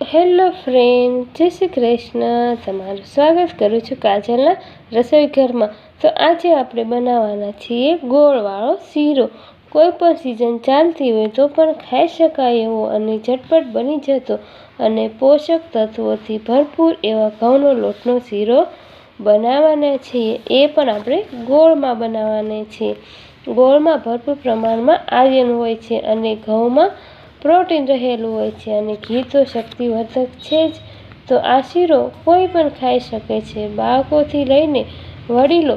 Hello friend, જય શ્રી કૃષ્ણ. તમારું સ્વાગત કરું છું કાજલના રસોઈ ઘરમાં. તો આજે આપણે બનાવવાના છીએ ગોળવાળો શીરો. કોઈ પણ સિઝન ચાલતી હોય તો પણ ખાઈ શકાય એવો અને ઝટપટ બની જતો અને પોષક તત્વોથી ભરપૂર એવા ઘઉંનો લોટનો શીરો બનાવવાના છીએ. એ પણ આપણે ગોળમાં બનાવવાના છીએ. ગોળમાં ભરપૂર પ્રમાણમાં આયર્ન હોય છે અને ઘઉંમાં પ્રોટીન રહેલું હોય છે અને ઘી તો શક્તિવર્ધક છે જ. તો આ શીરો કોઈ પણ ખાઈ શકે છે. બાળકોથી લઈને વડીલો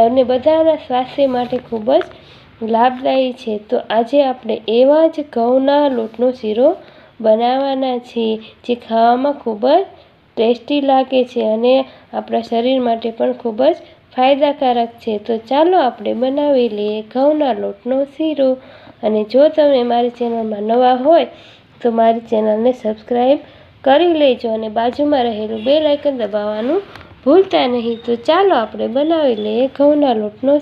અને બધાના સ્વાસ્થ્ય માટે ખૂબ જ લાભદાયી છે. તો આજે આપણે એવા જ ઘઉંના લોટનો શીરો બનાવવાના છીએ, જે ખાવામાં ખૂબ જ ટેસ્ટી લાગે છે અને આપણા શરીર માટે પણ ખૂબ જ ફાયદાકારક છે. તો ચાલો આપણે બનાવી લઈએ ઘઉંના લોટનો શીરો. અને જો તમે મારી ચેનલમાં નવા હોય, તો મારી ચેનલને સબસ્ક્રાઈબ કરી લેજો અને બાજુમાં રહેલું બે લાઇકન દબાવવાનું ભૂલતા નહીં. તો ચાલો આપણે બનાવી લઈએ ઘઉંના લોટનો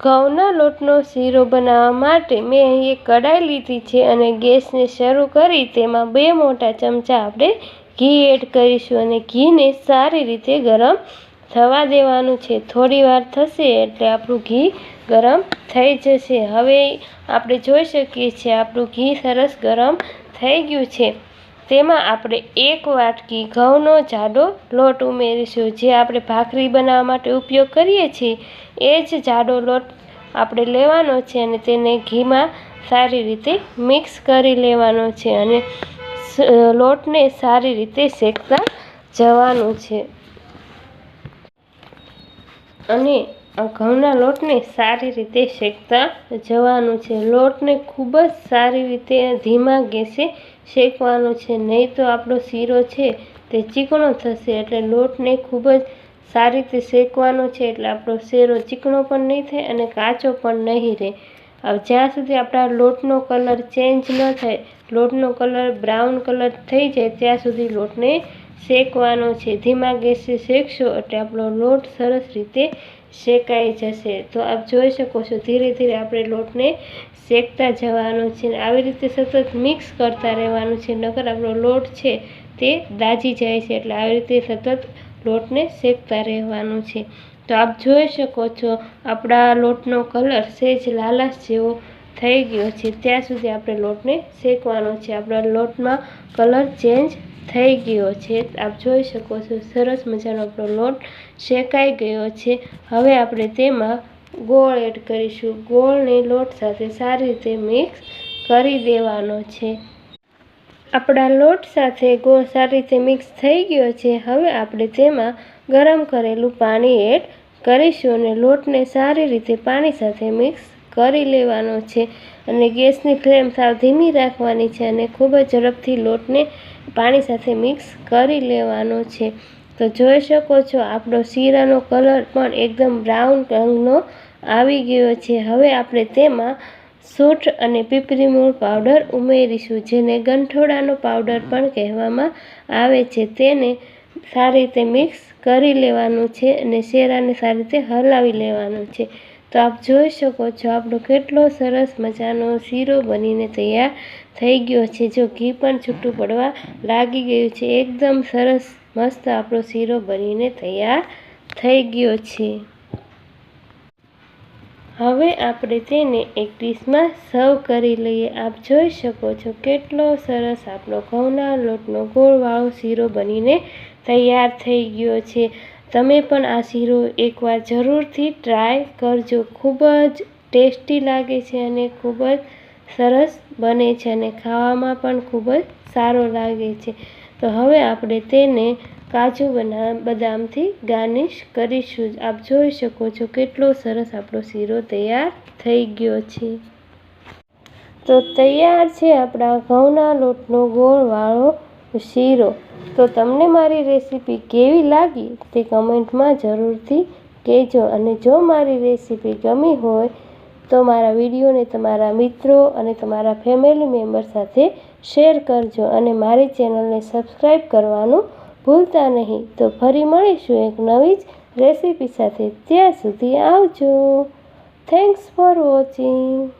ઘઉંના લોટનો શીરો બનાવવા માટે મેં અહીં એક કઢાઈ લીધી છે અને ગેસને શરૂ કરી તેમાં બે મોટા ચમચા આપણે ઘી એડ કરીશું અને ઘીને સારી રીતે ગરમ થવા દેવાનું છે. થોડી વાર થશે એટલે આપણું ઘી ગરમ થઈ જશે. હવે આપણે જોઈ શકીએ છીએ આપણું ઘી સરસ ગરમ થઈ ગયું છે. તેમાં આપણે એક વાટકી ઘઉંનો જાડો લોટ ઉમેરીશું. જે આપણે ભાખરી બનાવવા માટે ઉપયોગ કરીએ છીએ, એ જ જાડો લોટ આપણે લેવાનો છે અને તેને ઘીમાં સારી રીતે મિક્સ કરી લેવાનો છે અને લોટને સારી રીતે શેકતા જવાનું છે. અને ઘઉંના લોટને સારી રીતે શેકતા જવાનું છે. લોટને ખૂબ જ સારી રીતે ધીમા ગેસે શેકવાનો છે. નહીં તો આપણો શીરો છે તે ચીકણો થશે એટલે લોટને ખૂબ જ સારી રીતે શેકવાનો છે એટલે આપણો શેરો ચીકણો પણ નહીં થાય અને કાચો પણ નહીં રહે. જ્યાં સુધી આપણા લોટનો કલર ચેન્જ ન થાય, લોટનો કલર બ્રાઉન કલર થઈ જાય, ત્યાં સુધી લોટને શેકવાનો છે. ધીમા ગેસે શેકશો એટલે આપણો લોટ સરસ રીતે શેકાઈ જશે. તો આપ જોઈ શકો છો, ધીરે ધીરે આપણે લોટને શેકતા જવાનું છે આવી રીતે સતત મિક્સ કરતા રહેવાનું છે. નકર આપણો લોટ છે તે દાજી જાય છે એટલે આવી રીતે સતત લોટને શેકતા રહેવાનું છે. તો આપ જોઈ શકો છો, આપણા લોટનો કલર સેજ લાલાશ જેવો થઈ ગયો છે. ત્યાં સુધી આપણે લોટને શેકવાનો છે. આપણા લોટમાં કલર ચેન્જ થઈ ગયો છે. આપ જોઈ શકો છો, સરસ મજાનો આપણો લોટ શેકાઈ ગયો છે. હવે આપણે તેમાં ગોળ એડ કરીશું. ગોળને લોટ સાથે સારી રીતે મિક્સ કરી દેવાનો છે. આપણા લોટ સાથે ગોળ સારી રીતે મિક્સ થઈ ગયો છે. હવે આપણે તેમાં ગરમ કરેલું પાણી એડ કરીશું અને લોટને સારી રીતે પાણી સાથે મિક્સ કરી લેવાનો છે અને ગેસની ફ્લેમ સાવ ધીમી રાખવાની છે અને ખૂબ જ ઝડપથી લોટને પાણી સાથે મિક્સ કરી લેવાનો છે. તો જોઈ શકો છો, આપણો શીરાનો કલર પણ એકદમ બ્રાઉન રંગનો આવી ગયો છે. હવે આપણે તેમાં સૂઠ અને પીપરી મૂળ પાવડર ઉમેરીશું, જેને ગંઠોડાનો પાવડર પણ કહેવામાં આવે છે. તેને સારી રીતે મિક્સ કરી લેવાનું છે અને શેરાને સારી રીતે હલાવી લેવાનું છે. તો આપ જોઈ શકો છો, આપણો કેટલો સરસ મજાનો શીરો બનીને તૈયાર થઈ ગયો છે. જો ઘી પણ છૂટું પડવા લાગી ગયું છે, એકદમ સરસ મસ્ત આપણો શીરો બનીને તૈયાર થઈ ગયો છે. હવે આપણે તેને એક ડીશમાં સર્વ કરી લઈએ. આપ જોઈ શકો છો કેટલો સરસ આપણો ઘઉંના લોટનો ગોળવાળો શીરો બનીને તૈયાર થઈ ગયો છે. તમે પણ આ શીરો એકવાર જરૂરથી ટ્રાય કરજો. ખૂબ જ ટેસ્ટી લાગે છે અને ખૂબ જ સરસ બને છે અને ખાવામાં પણ ખૂબ જ સારો લાગે છે. તો હવે આપણે તેને કાજુ બના, બદામથી ગાર્નિશ કરીશું. આપ જોઈ શકો છો કેટલો સરસ આપણો શીરો તૈયાર થઈ ગયો છે. તો તૈયાર છે આપણા ઘઉંના લોટનો ગોળવાળો શીરો. તો તમને મારી રેસીપી કેવી લાગી તે કમેન્ટમાં જરૂરથી કહેજો. અને જો મારી રેસીપી ગમી હોય તો મારા વિડીયોને તમારા મિત્રો અને તમારા ફેમિલી મેમ્બર સાથે શેર કરજો. અને મારી ચેનલને સબસ્ક્રાઈબ કરવાનું ભૂલતા નહીં. તો ફરી મળીશું એક નવી જ રેસીપી સાથે. ત્યાં સુધી આવજો. Thanks for watching